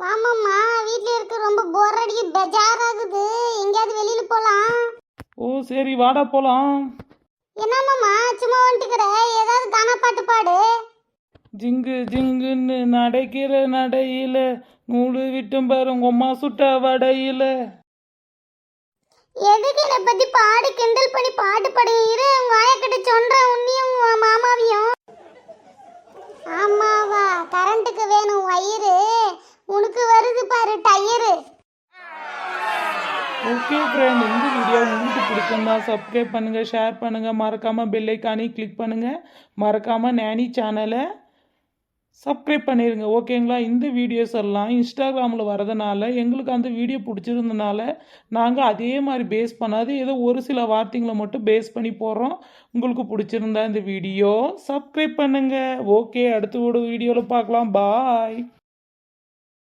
வாமாம்மா வீட்ல இருக்க ரொம்ப போர் அடிக்கு பெஜாராகுது. எங்கேயாவது வெளியில போலாம். ஓ சரி வாடா போலாம். என்னம்மாம்மா சும்மா வந்துட்டுக்கிற? ஏதாவது கானா பாட்டு பாடு. ஜிங்கு ஜிங்குன்னு நடைக்கிற நடையில நூலு விட்டும் பாரு உங்க அம்மா சுட்ட வடையில. எதுக்கு என்னை பத்தி பாடு கிண்டல் பண்ணி பாட்டு பாடு ஓகே ஃப்ரெண்ட் இந்த வீடியோ உங்களுக்கு பிடிச்சிருந்தா சப்ஸ்கிரைப் பண்ணுங்கள் ஷேர் பண்ணுங்கள் மறக்காமல் பெல் கிளிக் பண்ணுங்கள் மறக்காமல் நேனி சேனலை சப்ஸ்கிரைப் பண்ணிடுங்க ஓகேங்களா இந்த வீடியோஸ் எல்லாம் இன்ஸ்டாகிராமில் வரதுனால எங்களுக்கு அந்த வீடியோ பிடிச்சிருந்தனால நாங்கள் அதே மாதிரி பேஸ் பண்ணாது ஏதோ ஒரு சில வார்த்தைங்களை மட்டும் பேஸ் பண்ணி போடுறோம். உங்களுக்கு பிடிச்சிருந்தா இந்த வீடியோ சப்ஸ்கிரைப் பண்ணுங்கள் ஓகே அடுத்த ஒரு வீடியோவில் பார்க்கலாம். பாய்